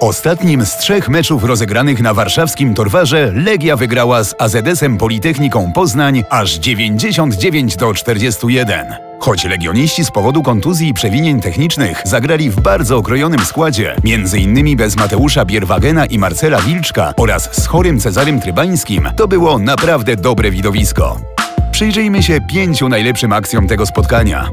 ostatnim z trzech meczów rozegranych na warszawskim Torwarze Legia wygrała z AZS-em Politechniką Poznań aż 99 do 41. Choć legioniści z powodu kontuzji i przewinień technicznych zagrali w bardzo okrojonym składzie, innymi bez Mateusza Bierwagena i Marcela Wilczka oraz z chorym Cezarym Trybańskim, to było naprawdę dobre widowisko. Przyjrzyjmy się pięciu najlepszym akcjom tego spotkania.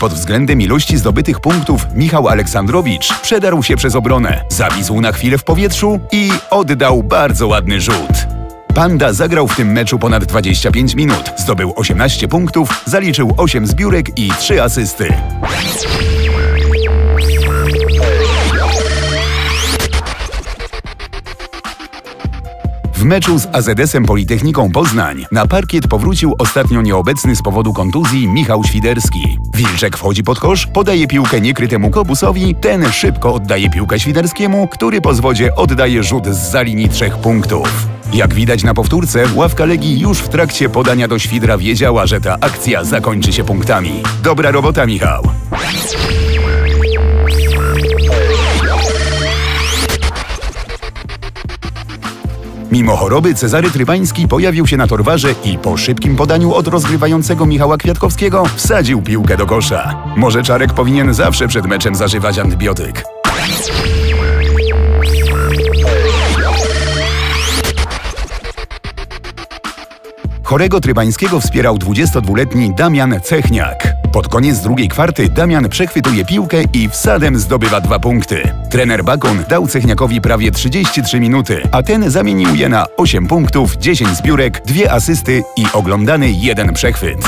Pod względem ilości zdobytych punktów Michał Aleksandrowicz przedarł się przez obronę, zawisł na chwilę w powietrzu i oddał bardzo ładny rzut. Panda zagrał w tym meczu ponad 25 minut, zdobył 18 punktów, zaliczył 8 zbiórek i 3 asysty. W meczu z AZS-em Politechniką Poznań na parkiet powrócił ostatnio nieobecny z powodu kontuzji Michał Świderski. Wilczek wchodzi pod kosz, podaje piłkę niekrytemu Kobusowi, ten szybko oddaje piłkę Świderskiemu, który po zwodzie oddaje rzut z za linii trzech punktów. Jak widać na powtórce, ławka Legii już w trakcie podania do Świdra wiedziała, że ta akcja zakończy się punktami. Dobra robota, Michał. Mimo choroby Cezary Trybański pojawił się na torwarze i po szybkim podaniu od rozgrywającego Michała Kwiatkowskiego wsadził piłkę do kosza. Może Czarek powinien zawsze przed meczem zażywać antybiotyk. Chorego Trybańskiego wspierał 22-letni Damian Cechniak. Pod koniec drugiej kwarty Damian przechwytuje piłkę i wsadem zdobywa dwa punkty. Trener Bakun dał Cechniakowi prawie 33 minuty, a ten zamienił je na 8 punktów, 10 zbiórek, 2 asysty i oglądany jeden przechwyt.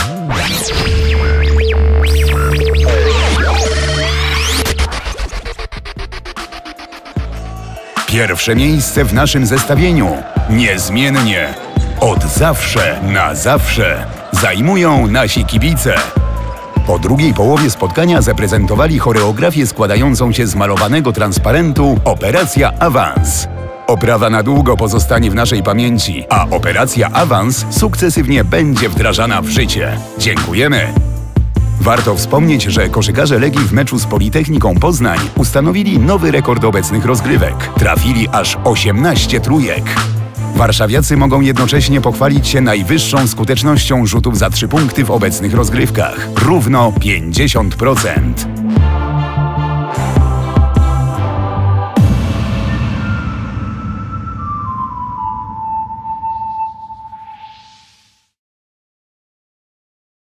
Pierwsze miejsce w naszym zestawieniu. Niezmiennie. Od zawsze na zawsze zajmują nasi kibice. Po drugiej połowie spotkania zaprezentowali choreografię składającą się z malowanego transparentu Operacja Awans. Oprawa na długo pozostanie w naszej pamięci, a Operacja Awans sukcesywnie będzie wdrażana w życie. Dziękujemy! Warto wspomnieć, że koszykarze Legii w meczu z Politechniką Poznań ustanowili nowy rekord obecnych rozgrywek. Trafili aż 18 trójek. Warszawiacy mogą jednocześnie pochwalić się najwyższą skutecznością rzutów za trzy punkty w obecnych rozgrywkach. Równo 50%.